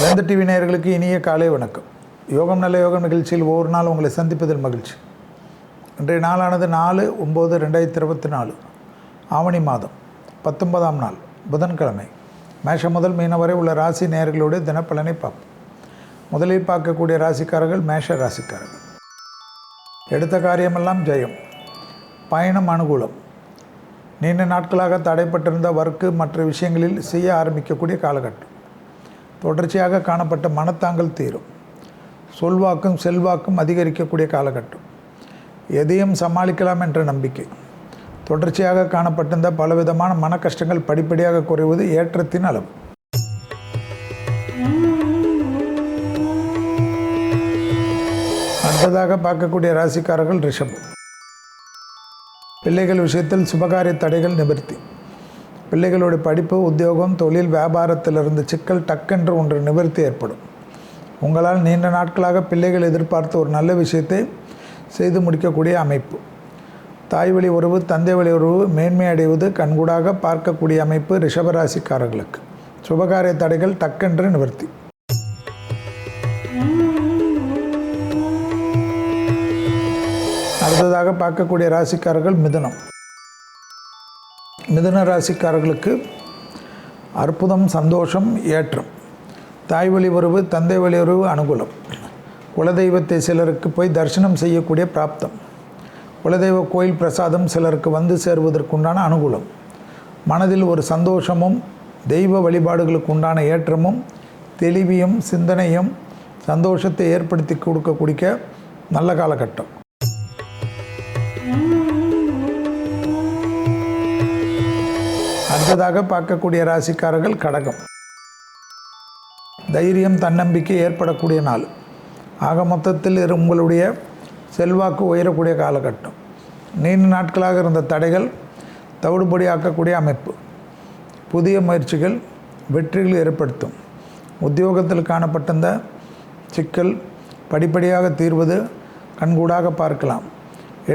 வேந்த TV நேயர்களுக்கு இனிய காலை வணக்கம். யோகம் நல்ல யோகம் நிகழ்ச்சியில் ஒவ்வொரு நாள் உங்களை சந்திப்பதில் மகிழ்ச்சி. இன்றைய நாளானது நாலு ஒம்பது ரெண்டாயிரத்தி இருபத்தி நாலு. ஆவணி மாதம் பத்தொன்பதாம் நாள் புதன்கிழமை. மேஷம் முதல் மீன வரை உள்ள ராசி நேயர்களுடைய தினப்பலனை பார்ப்போம். முதலில் பார்க்கக்கூடிய ராசிக்காரர்கள் மேஷ ராசிக்காரர்கள். எடுத்த காரியமெல்லாம் ஜெயம். பயணம் அனுகூலம். நீண்ட நாட்களாக தடைப்பட்டிருந்த ஒர்க்கு மற்ற விஷயங்களில் செய்ய ஆரம்பிக்கக்கூடிய காலகட்டம். தொடர்ச்சியாக காணப்பட்ட மனத்தாங்கல் தீரும். சொல்வாக்கும் செல்வாக்கும் அதிகரிக்கக்கூடிய காலகட்டம். எதையும் சமாளிக்கலாம் என்ற நம்பிக்கை. தொடர்ச்சியாக காணப்பட்டிருந்த பலவிதமான மன கஷ்டங்கள் படிப்படியாக குறைவது ஏற்றத்தின் அளவு. அடுத்ததாக பார்க்கக்கூடிய ராசிக்காரர்கள் ரிஷபம். பிள்ளைகள் விஷயத்தில் சுபகாரிய தடைகள் நிவர்த்தி. பிள்ளைகளுடைய படிப்பு உத்தியோகம் தொழில் வியாபாரத்தில் இருந்து சிக்கல் டக்கென்று ஒன்று நிவர்த்தி ஏற்படும். உங்களால் நீண்ட நாட்களாக பிள்ளைகள் எதிர்பார்த்த ஒரு நல்ல விஷயத்தை செய்து முடிக்கக்கூடிய அமைப்பு. தாய் வழி உறவு தந்தை வழி உறவு மேன்மை அடைவது கண்கூடாக பார்க்கக்கூடிய அமைப்பு ரிஷபராசிக்காரர்களுக்கு. சுபகாரிய தடைகள் டக்கென்று நிவர்த்தி. அடுத்ததாக பார்க்கக்கூடிய ராசிக்காரர்கள் மிதனம். மிதுன ராசிக்காரர்களுக்கு அற்புதம் சந்தோஷம் ஏற்றம். தாய் வழி உறவு தந்தை வழி உறவு அனுகூலம். குலதெய்வத்தை சிலருக்கு போய் தரிசனம் செய்யக்கூடிய பிராப்தம். குலதெய்வ கோயில் பிரசாதம் சிலருக்கு வந்து சேருவதற்குண்டான அனுகூலம். மனதில் ஒரு சந்தோஷமும் தெய்வ வழிபாடுகளுக்கு உண்டான ஏற்றமும் தெளிவியும் சிந்தனையும் சந்தோஷத்தை ஏற்படுத்தி கொடுக்க குடிக்க நல்ல காலகட்டம். அடுத்ததாக பார்க்கக்கூடிய ராசிக்காரர்கள் கடகம். தைரியம் தன்னம்பிக்கை ஏற்படக்கூடிய நாள். ஆக மொத்தத்தில் உங்களுடைய செல்வாக்கு உயரக்கூடிய காலகட்டம். நீண்ட நாட்களாக இருந்த தடைகள் தவிடுபடி ஆக்கக்கூடிய அமைப்பு. புதிய முயற்சிகள் வெற்றிகள் ஏற்படுத்தும். உத்தியோகத்தில் காணப்பட்டிருந்த சிக்கல் படிப்படியாக தீர்வது கண்கூடாக பார்க்கலாம்.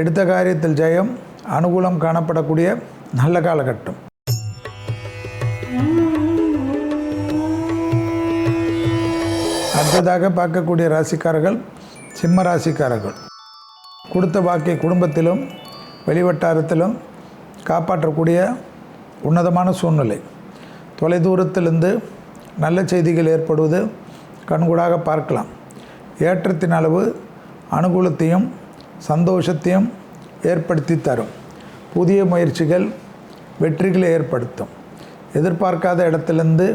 எடுத்த காரியத்தில் ஜெயம் அனுகூலம் காணப்படக்கூடிய நல்ல காலகட்டம். அடுத்ததாக பார்க்கக்கூடிய ராசிக்காரர்கள் சிம்ம ராசிக்காரர்கள். கொடுத்த வாக்கை குடும்பத்திலும் வெளிவட்டாரத்திலும் காப்பாற்றக்கூடிய உன்னதமான சூழ்நிலை. தொலைதூரத்திலிருந்து நல்ல செய்திகள் ஏற்படுவது கண்கூடாக பார்க்கலாம். ஏற்றத்தின் அளவு அனுகூலத்தையும் சந்தோஷத்தையும் ஏற்படுத்தி தரும். புதிய முயற்சிகள் வெற்றிகளை ஏற்படுத்தும். எதிர்பார்க்காத இடத்திலிருந்து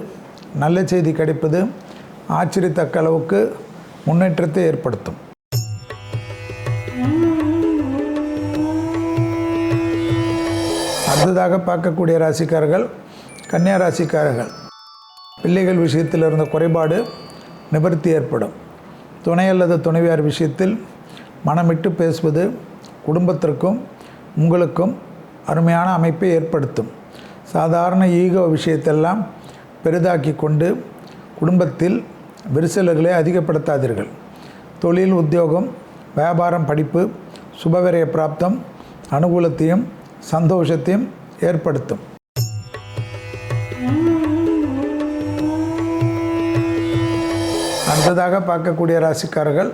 நல்ல செய்தி கிடைப்பது ஆச்சரியத்தக்க அளவுக்கு முன்னேற்றத்தை ஏற்படுத்தும். அடுத்ததாக பார்க்கக்கூடிய ராசிக்காரர்கள் கன்னியா ராசிக்காரர்கள். பிள்ளைகள் விஷயத்தில் இருந்த குறைபாடு நிவர்த்தி ஏற்படும். துணை அல்லது துணைவியார் விஷயத்தில் மனமிட்டு பேசுவது குடும்பத்திற்கும் உங்களுக்கும் அருமையான அமைப்பை ஏற்படுத்தும். சாதாரண ஈகோ விஷயத்தெல்லாம் பெரிதாக்கி கொண்டு குடும்பத்தில் விரிசல்களை அதிகப்படுத்தாதீர்கள். தொழில் உத்தியோகம் வியாபாரம் படிப்பு சுபவிரய பிராப்தம் அனுகூலத்தையும் சந்தோஷத்தையும் ஏற்படுத்தும். அடுத்ததாக பார்க்கக்கூடிய ராசிக்காரர்கள்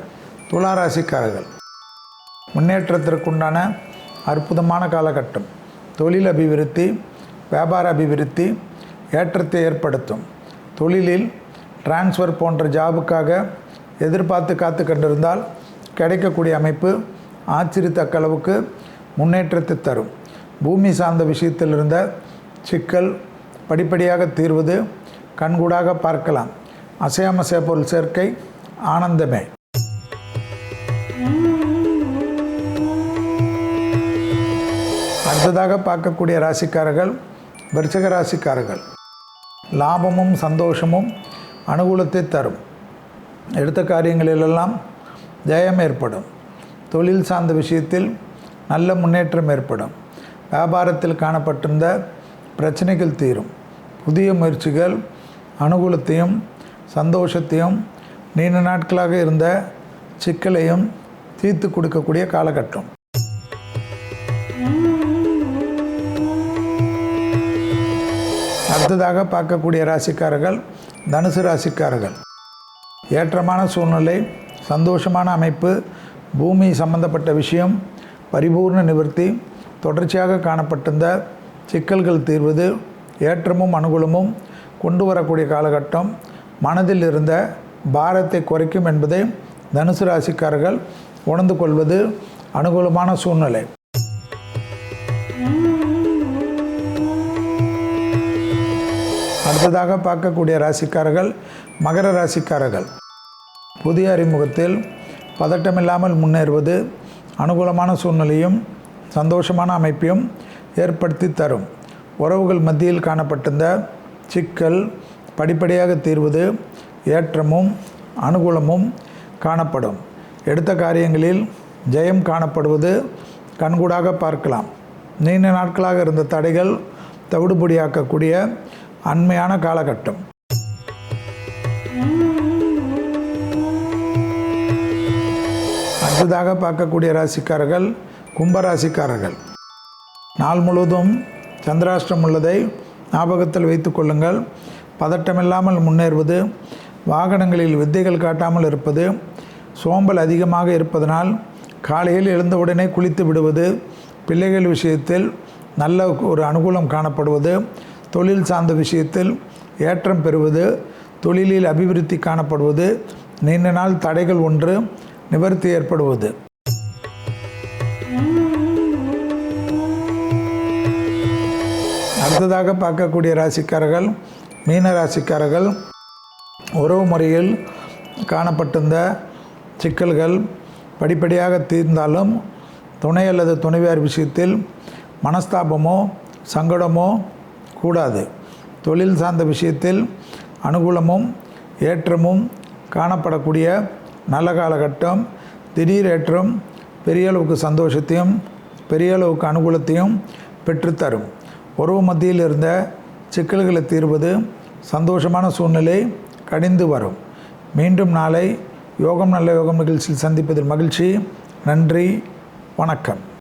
துலா ராசிக்காரர்கள். முன்னேற்றத்திற்குண்டான அற்புதமான காலகட்டம். தொழில் அபிவிருத்தி வியாபார அபிவிருத்தி ஏற்றத்தை ஏற்படுத்தும். தொழிலில் டிரான்ஸ்ஃபர் போன்ற ஜாபுக்காக எதிர்பார்த்து காத்து கண்டிருந்தால் கிடைக்கக்கூடிய அமைப்பு ஆச்சரியத்தக்க அளவுக்கு முன்னேற்றத்தை தரும். பூமி சார்ந்த விஷயத்தில் இருந்த சிக்கல் படிப்படியாக தீர்வது கண்கூடாக பார்க்கலாம். அசையாமசைய பொருள் சேர்க்கை ஆனந்தமே. அடுத்ததாக பார்க்கக்கூடிய ராசிக்காரர்கள் விருச்சக ராசிக்காரர்கள். லாபமும் சந்தோஷமும் அனுகூலத்தை தரும். எடுத்த காரியங்களிலெல்லாம் ஜெயம் ஏற்படும். தொழில் சார்ந்த விஷயத்தில் நல்ல முன்னேற்றம் ஏற்படும். வியாபாரத்தில் காணப்பட்டிருந்த பிரச்சனைகள் தீரும். புதிய முயற்சிகள் அனுகூலத்தையும் சந்தோஷத்தையும் நீண்ட நாட்களாக இருந்த சிக்கலையும் தீர்த்து கொடுக்கக்கூடிய காலகட்டம். அடுத்ததாக பார்க்கக்கூடிய ராசிக்காரர்கள் தனுசு ராசிக்காரர்கள். ஏற்றமான சூழ்நிலை சந்தோஷமான அமைப்பு பூமி சம்பந்தப்பட்ட விஷயம் பரிபூர்ண நிவர்த்தி தொடர்ச்சியாக காணப்பட்டிருந்த சிக்கல்கள் தீர்வது ஏற்றமும் அனுகூலமும் கொண்டு வரக்கூடிய காலகட்டம் மனதில் இருந்த பாரத்தை குறைக்கும் என்பதை தனுசு ராசிக்காரர்கள் உணர்ந்து கொள்வது அனுகூலமான சூழ்நிலை. அடுத்ததாக பார்க்கக்கூடிய ராசிக்காரர்கள் மகர ராசிக்காரர்கள். புதிய அறிமுகத்தில் பதட்டமில்லாமல் முன்னேறுவது அனுகூலமான சூழ்நிலையும் சந்தோஷமான அமைப்பையும் ஏற்படுத்தி தரும். உறவுகள் மத்தியில் காணப்பட்டிருந்த சிக்கல் படிப்படியாக தீர்வது ஏற்றமும் அனுகூலமும் காணப்படும். எடுத்த காரியங்களில் ஜெயம் காணப்படுவது கண்கூடாக பார்க்கலாம். நீண்ட நாட்களாக இருந்த தடைகள் தவிடுபொடியாக்கக்கூடிய அண்மையான காலகட்டம். அடுத்ததாக பார்க்கக்கூடிய ராசிக்காரர்கள் கும்ப ராசிக்காரர்கள் நாள் முழுவதும் சந்திராஷ்டிரம் உள்ளதை ஞாபகத்தில் வைத்து கொள்ளுங்கள். பதட்டமில்லாமல் முன்னேறுவது வாகனங்களில் வித்தைகள் காட்டாமல் இருப்பது சோம்பல் அதிகமாக இருப்பதனால் காலையில் எழுந்தவுடனே குளித்து விடுவது பிள்ளைகள் விஷயத்தில் நல்ல ஒரு அனுகூலம் காணப்படுவது தொழில் சார்ந்த விஷயத்தில் ஏற்றம் பெறுவது தொழிலில் அபிவிருத்தி காணப்படுவது நீண்ட நாள் தடைகள் ஒன்று நிவர்த்தி ஏற்படுவது. அடுத்ததாக பார்க்கக்கூடிய ராசிக்காரர்கள் மீன ராசிக்காரர்கள் உறவு முறையில் காணப்பட்டிருந்த சிக்கல்கள் படிப்படியாக தீர்ந்தாலும் துணை அல்லது துணைவியார் விஷயத்தில் மனஸ்தாபமோ சங்கடமோ கூடாது. தொழில் சார்ந்த விஷயத்தில் அனுகூலமும் ஏற்றமும் காணப்படக்கூடிய நல்ல காலகட்டம் திடீர் ஏற்றம் பெரிய அளவுக்கு சந்தோஷத்தையும் பெரிய அளவுக்கு அனுகூலத்தையும் பெற்றுத்தரும். உறவு மத்தியில் இருந்த சிக்கல்களை தீர்வது சந்தோஷமான சூழ்நிலை கடிந்து வரும். மீண்டும் நாளை யோகம் நல்ல யோகம் நிகழ்ச்சியில் சந்திப்பதில் மகிழ்ச்சி. நன்றி. வணக்கம்.